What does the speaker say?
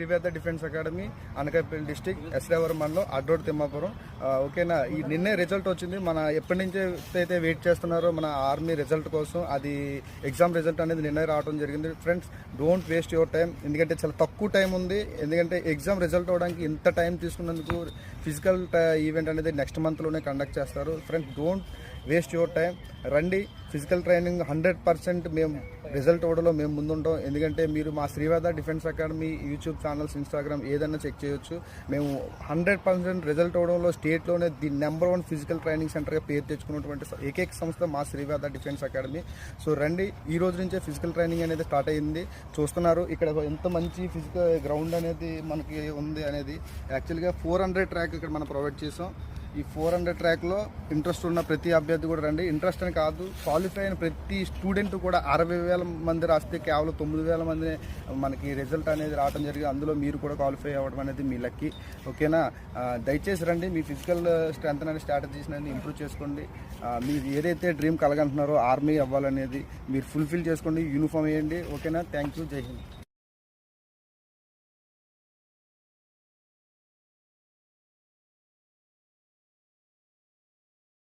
Sriveda defence academy Anakapalli district Esravaram మండలం అడ్రోడ్ తిమ్మాపురం. ఓకేనా? ఈ నిన్నే రిజల్ట్ వచ్చింది. మన ఎప్పటి నుంచి అయితే వెయిట్ చేస్తున్నారో మన ఆర్మీ రిజల్ట్ కోసం అది ఎగ్జామ్ రిజల్ట్ అనేది నిన్నే రావడం జరిగింది. Friends don't waste your time. ఎందుకంటే చాలా తక్కువ టైం ఉంది. ఎందుకంటే ఎగ్జామ్ రిజల్ట్ అవడానికి ఇంత టైం తీసుకున్నందుకు ఫిజికల్ ఈవెంట్ అనేది నెక్స్ట్ మంత్లోనే కండక్ట్ చేస్తారు. Friends don't waste your time. రండి. ఫిజికల్ ట్రైనింగ్ హండ్రెడ్ పర్సెంట్ మేము రిజల్ట్ ఇవ్వడంలో మేము ముందుంటాం. ఎందుకంటే మీరు మా Srivada defence academy YouTube channels Instagram ఏదైనా చెక్ చేయొచ్చు. మేము హండ్రెడ్ పర్సెంట్ రిజల్ట్ ఇవ్వడంలో స్టేట్లోనే the number one physical training సెంటర్గా పేరు తెచ్చుకున్నటువంటి ఏకైక సంస్థ మా శ్రీవాద డిఫెన్స్ అకాడమీ. సో రండి ఈ రోజు నుంచే ఫిజికల్ ట్రైనింగ్ అనేది స్టార్ట్ అయ్యింది. చూస్తున్నారు ఇక్కడ ఎంత మంచి ఫిజికల్ గ్రౌండ్ అనేది మనకి ఉంది అనేది. యాక్చువల్గా ఫోర్ హండ్రెడ్ ట్రాక్ ఇక్కడ మనం ప్రొవైడ్ చేసాం. ఈ ఫోర్ హండ్రెడ్ ట్రాక్లో ఇంట్రెస్ట్ ఉన్న ప్రతి అభ్యర్థి కూడా రండి. ఇంట్రెస్ట్ అని కాదు క్వాలిఫై అయిన ప్రతి స్టూడెంట్ కూడా అరవై వేల మంది రాస్తే కేవలం తొమ్మిది వేల మంది మనకి రిజల్ట్ అనేది రావడం జరిగింది. అందులో మీరు కూడా క్వాలిఫై అవ్వడం అనేది మీ లక్కి. ఓకేనా? దయచేసి రండి మీ ఫిజికల్ స్ట్రెంత్ అనేది స్ట్రాటజీస్ అనేది ఇంప్రూవ్ చేసుకోండి. మీరు ఏదైతే డ్రీమ్ కలగంటున్నారో ఆర్మీ అవ్వాలనేది మీరు ఫుల్ఫిల్ చేసుకోండి యూనిఫామ్ వేయండి. ఓకేనా? Thank you. జై హింద్.